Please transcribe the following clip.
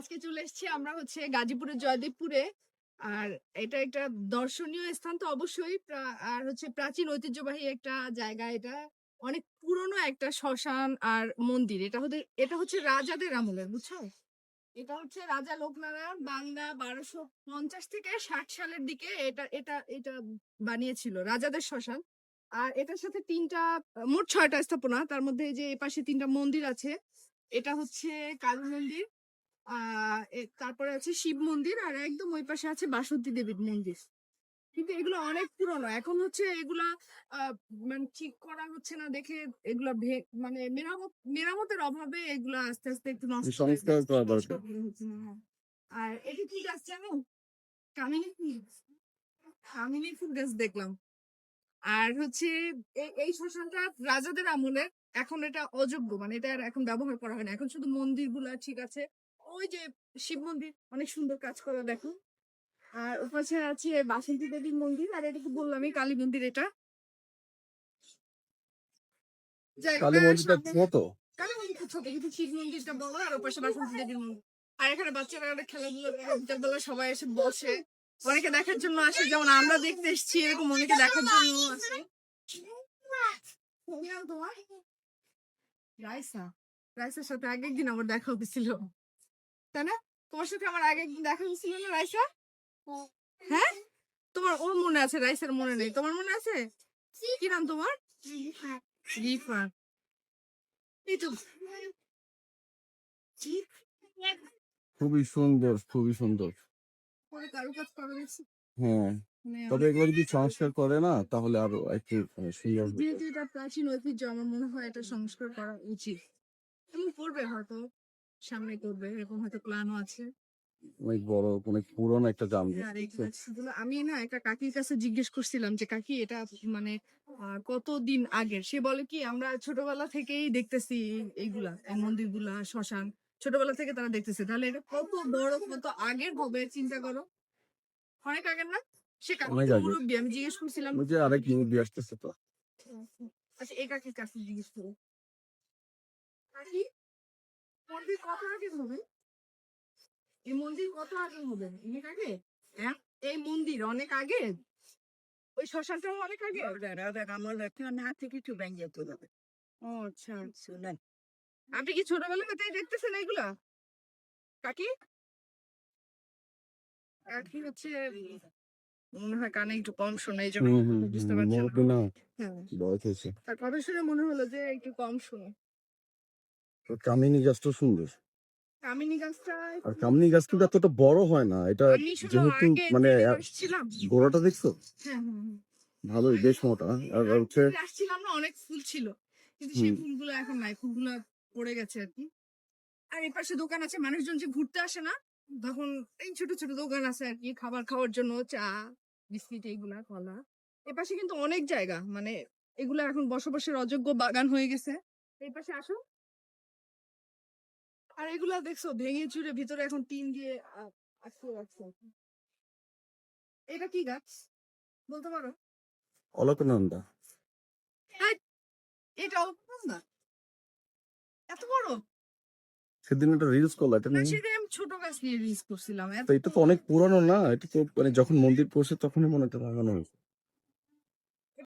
আজকে চলে এসেছি আমরা হচ্ছে গাজীপুরের জয়দেবপুরে। আর এটা একটা দর্শনীয় স্থান তো অবশ্যই। আর হচ্ছে প্রাচীন ঐতিহ্যবাহী একটা জায়গা এটা। অনেক পুরনো একটা শ্মশান আর মন্দির। এটা হচ্ছে এটা হচ্ছে রাজাদের আমলের বুঝছ? এটা হচ্ছে রাজা লোকনারায়ণ বাংলা বারোশো পঞ্চাশ থেকে ষাট সালের দিকে এটা এটা এটা বানিয়েছিল রাজাদের শ্মশান। আর এটার সাথে তিনটা, মোট ছয়টা স্থাপনা। তার মধ্যে যে এপাশে তিনটা মন্দির আছে। এটা হচ্ছে কালী মন্দির আহ তারপরে আছে শিব মন্দির আর একদম ওই পাশে আছে বাসন্তী দেবীর মন্দির। কিন্তু এগুলো অনেক পুরনো। এখন হচ্ছে এগুলা মানে ঠিক করা হচ্ছে না দেখে এগুলা ভে- মানে মেরামত মেরামতের অভাবে এগুলা আস্তে আস্তে একটু নষ্ট সংস্কার করা দরকার। হয়ে। আর এটা কি গাছ জানো? কামিনী ফুল কামিনী ফুল গাছ দেখলাম। আর হচ্ছে এই- শ্মশানটা রাজাদের আমলের এখন এটা অযোগ্য। মানে এটা আর এখন ব্যবহার করা হয় না। এখন শুধু মন্দিরগুলা ঠিক আছে। ওই যে শিব মন্দির অনেক সুন্দর কাজ করা দেখো আর ওপাশে আছে বাসন্তী দেবীর মন্দির আর এটা তো বললামই কালী মন্দির এটা? কালী মন্দিরটা সামনে- কালী মন্দির ছোট কিন্তু শিব মন্দিরটা বড় আর ওপাশে বাসন্তী দেবীর মন্দির। আর এখানে বাচ্চারা অনেক খেলাধুলা করে বিকালবেলা সবাই এসে বসে। অনেকে দেখার জন্য আসে যেমন আমরা দেখতে এসেছি এরকম অনেকে দেখার জন্য আসে। কি নাম রাইসা রাইসার সাথে আগে একদিন আমার দেখা হয়েছিল। তাই না? তোমার সাথে আমার আগে একদিন দেখা হয়েছিল না রাইসা? হ্যাঁ? তোমার ওর মনে আছে রাইসার মনে নেই? তোমার মনে আছে? কি নাম তোমার? রিফা এই তো। খুবই সুন্দর খুবই সুন্দর। হ্যাঁ। মানে তবে এগুলো যদি সংস্কার করে না তাহলে আরও একটু সুন্দর প্রাচীন ঐতিহ্য আমার মনে হয় এটা সংস্কার করা উচিত। এবং করবে হয়তো। সামনে করবে এরকম হয়তো প্ল্যানও আছে। অনেক বড় অনেক পুরনো একটা জাম আর এই আমি না একটা কাকির কাছে জিজ্ঞেস করছিলাম যে কাকি এটা মানে আহ, কতদিন আগের? সে বলে কি আমরা ছোটবেলা থেকেই দেখতেছি এইগুলা এই মন্দিরগুলা শ্মশান। ছোটবেলা থেকে তারা দেখতেছে। তাহলে এটা কত বড় কত আগের হবে চিন্তা করো। অনেক আগের না? সে মুরব্বী আমি জিজ্ঞেস করছিলাম। যে আরেক মুরগি আসতেছে তো। আচ্ছা এই কাকির কাছে জিজ্ঞেস করো। কাকি? মন্দির কত আগে হবে? এই মন্দির কত আগে হবে? অনেক আগে? হ্যাঁ? এই মন্দির অনেক আগে? ওই শ্মশানটাও অনেক আগে? ও আচ্ছা। আপনি কি ছোটবেলা থেকেই দেখতেছেন এইগুলা কাকি? কাকি হচ্ছে মনে হয় কানে একটু কম শোনা এই জন্য বুঝতে হুম, পারছেন না। হ্যাঁ তার কথা শুনে মনে হলো যে একটু কম শোনে কামিনী গাছটা সুন্দর। কামিনী গাছটা আর কামিনী গাছ কিন্তু এতটা বড় হয় না এটা যেহেতু মানে গোড়াটা দেখছ? হ্যাঁ হ্যাঁ হ্যাঁ। ভালোই বেশ মোটা। আর আর হচ্ছে আসছিলাম না অনেক ফুল ছিল। কিন্তু সেই ফুলগুলো এখন নাই ফুলগুলো পড়ে গেছে আর কি। আর এই পাশে দোকান আছে মানুষজন যে ঘুরতে আসে না তখন এই ছোট ছোট দোকান আছে আর কি খাবার খাওয়ার জন্য চা বিস্কিট এইগুলা কলা। এ পাশে কিন্তু অনেক জায়গা মানে এগুলা এখন বসবাসের অযোগ্য বাগান হয়ে গেছে। এই পাশে আসো আর এগুলা দেখছ ভেঙে চুরে ভিতরে এখন টিন দিয়ে আটকে রাখছে। এটা কি গাছ? বলতে পারো। অলকনন্দা। এটাও না এত বড়? সেদিন একটা রিলস করল এটা না নিয়ে। সেটা আমি ছোট গাছ নিয়ে রিলিজ করছিলাম তো এটা তো অনেক পুরানো না এটা তো মানে যখন মন্দির পড়ছে তখনই মনে হয় লাগানো হয়েছে।